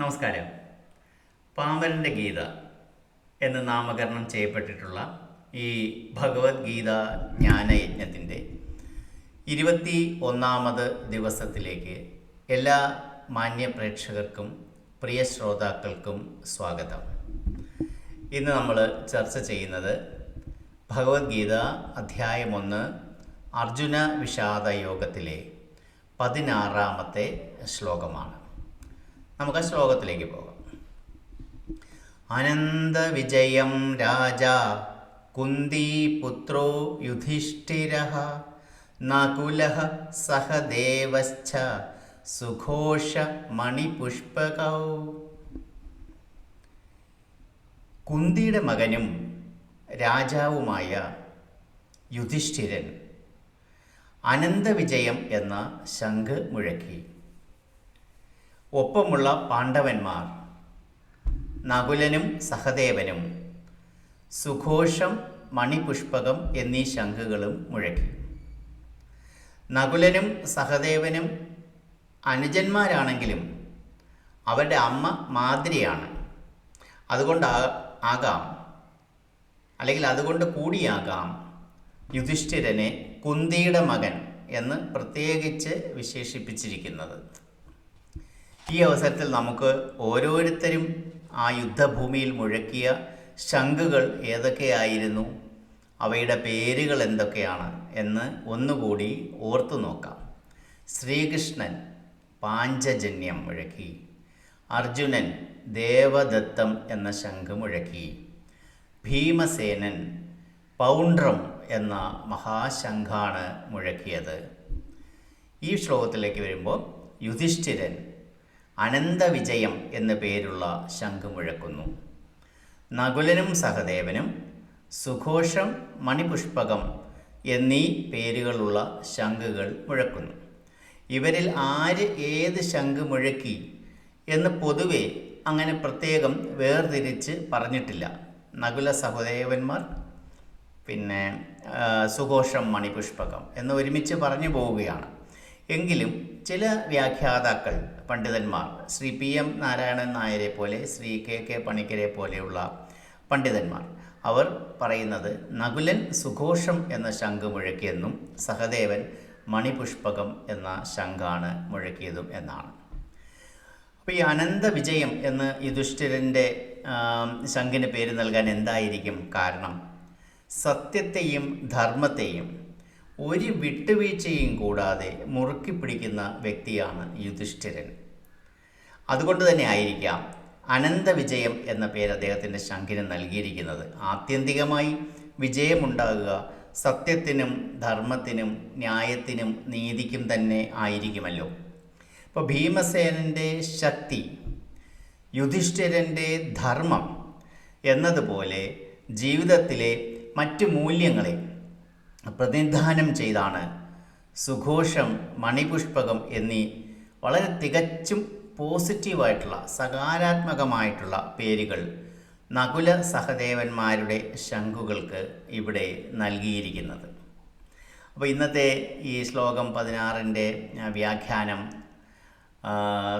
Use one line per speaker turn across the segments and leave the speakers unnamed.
നമസ്കാരം. പാമ്പലിന്റെ ഗീത എന്ന് നാമകരണം ചെയ്യപ്പെട്ടിട്ടുള്ള ഈ ഭഗവത്ഗീത ജ്ഞാനയജ്ഞത്തിന്റെ ഇരുപത്തി ഒന്നാമത് ദിവസത്തിലേക്ക് എല്ലാ മാന്യ പ്രേക്ഷകർക്കും പ്രിയ ശ്രോതാക്കൾക്കും സ്വാഗതം. ഇന്ന് നമ്മൾ ചർച്ച ചെയ്യുന്നത് ഭഗവത്ഗീത അധ്യായം ഒന്ന് അർജുന വിഷാദ യോഗത്തിലെ പതിനാറാമത്തെ ശ്ലോകമാണ്. നമുക്ക് ശ്ലോകത്തിലേക്ക് പോകാം. അനന്തവിജയം രാജ കുന്തിപുത്രോ യുധിഷ്ഠിര നകുല സഹദേവശ്ച സുഘോഷ മണിപുഷ്പകൗ. കുന്തിയുടെ മകനും രാജാവുമായ യുധിഷ്ഠിരൻ അനന്തവിജയം എന്ന ശംഖ് മുഴക്കി. ഒപ്പമുള്ള പാണ്ഡവന്മാർ. നകുലനും സഹദേവനും. സുഘോഷം മണിപുഷ്പകം എന്നീ ശംഖുകളും മുഴക്കി. നകുലനും സഹദേവനും അനുജന്മാരാണെങ്കിലും അവരുടെ അമ്മ മാതിരിയാണ്. അതുകൊണ്ട് ആകാം. അല്ലെങ്കിൽ അതുകൊണ്ട് കൂടിയാകാം. യുധിഷ്ഠിരനെ കുന്തിയുടെ മകൻ എന്ന് പ്രത്യേകിച്ച് വിശേഷിപ്പിച്ചിരിക്കുന്നത്. ഈ അവസരത്തിൽ നമുക്ക് ഓരോരുത്തരും ആ യുദ്ധഭൂമിയിൽ മുഴക്കിയ ശംഖുകൾ ഏതൊക്കെയായിരുന്നു? അവയുടെ പേരുകൾ എന്തൊക്കെയാണ്? എന്ന് ഒന്നുകൂടി ഓർത്തു നോക്കാം. ശ്രീകൃഷ്ണൻ പാഞ്ചജന്യം മുഴക്കി. അർജുനൻ ദേവദത്തം എന്ന ശംഖ് മുഴക്കി. ഭീമസേനൻ പൗണ്ട്രം എന്ന മഹാശംഖാണ് മുഴക്കിയത്. ഈ ശ്ലോകത്തിലേക്ക് വരുമ്പോൾ യുധിഷ്ഠിരൻ അനന്തവിജയം എന്ന പേരുള്ള ശംഖുമുഴക്കുന്നു നകുലനും സഹദേവനും സുഘോഷം മണിപുഷ്പകം എന്നീ പേരുകളുള്ള ശംഖുകൾ മുഴക്കുന്നു. ഇവരിൽ ആര് ഏത് ശംഖ് മുഴക്കി എന്ന് പൊതുവെ അങ്ങനെ പ്രത്യേകം വേർതിരിച്ച് പറഞ്ഞിട്ടില്ല. നകുല സഹദേവന്മാർ പിന്നെ സുഘോഷം മണിപുഷ്പകം എന്ന് ഒരുമിച്ച് പറഞ്ഞു പോവുകയാണ്. എങ്കിലും ചില വ്യാഖ്യാതാക്കൾ പണ്ഡിതന്മാർ ശ്രീ പി എം നാരായണൻ നായരെ പോലെ ശ്രീ കെ കെ പണിക്കരെ പോലെയുള്ള പണ്ഡിതന്മാർ അവർ പറയുന്നത് നകുലൻ സുഘോഷം എന്ന ശംഖ് മുഴക്കിയെന്നും സഹദേവൻ മണിപുഷ്പകം എന്ന ശംഖാണ് മുഴക്കിയതും എന്നാണ്. അപ്പോൾ ഈ അനന്ത വിജയം എന്ന് യുധിഷ്ഠിരന്റെ ശംഖിന് പേര് നൽകാൻ എന്തായിരിക്കും കാരണം? സത്യത്തെയും ധർമ്മത്തെയും ഒരു വിട്ടുവീഴ്ചയും കൂടാതെ മുറുക്കി പിടിക്കുന്ന വ്യക്തിയാണ് യുധിഷ്ഠിരൻ. അതുകൊണ്ട് തന്നെ ആയിരിക്കാം അനന്ത വിജയം എന്ന പേര് അദ്ദേഹത്തിന്റെ ശംഖിന് നൽകിയിരിക്കുന്നത്. ആത്യന്തികമായി വിജയമുണ്ടാകുക സത്യത്തിനും ധർമ്മത്തിനും ന്യായത്തിനും നീതിക്കും തന്നെ ആയിരിക്കുമല്ലോ. ഇപ്പോൾ ഭീമസേനന്റെ ശക്തി യുധിഷ്ഠിരന്റെ ധർമ്മം എന്നതുപോലെ ജീവിതത്തിലെ മറ്റ് മൂല്യങ്ങളെ പ്രതിനിധാനം ചെയ്താണ്. സുഘോഷം മണിപുഷ്പകം എന്നീ വളരെ തികച്ചും പോസിറ്റീവായിട്ടുള്ള സകാരാത്മകമായിട്ടുള്ള പേരുകൾ നകുല സഹദേവന്മാരുടെ ശംഖുകൾക്ക് ഇവിടെ നൽകിയിരിക്കുന്നത്. അപ്പോൾ ഇന്നത്തെ ഈ ശ്ലോകം പതിനാറിന്റെ വ്യാഖ്യാനം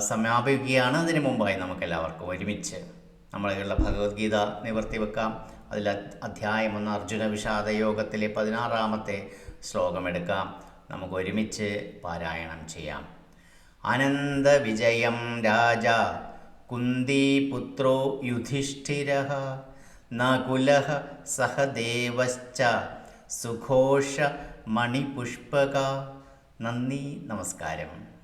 സമാപിക്കുകയാണ്. അതിനു മുമ്പായി നമുക്കെല്ലാവർക്കും ഒരുമിച്ച് നമ്മളുള്ള ഭഗവത്ഗീത നിവർത്തി വെക്കാം അതിൽ അധ്യായം ഒന്ന് അർജുന വിഷാദ യോഗത്തിലെ പതിനാറാമത്തെ ശ്ലോകമെടുക്കാം നമുക്ക് ഒരുമിച്ച് പാരായണം ചെയ്യാം. അനന്ത വിജയം രാജ കുന്തിപുത്രോ യുധിഷ്ഠിര നകുല സഹദേവശ്ച സുഘോഷ മണിപുഷ്പക. നന്ദി നമസ്കാരം.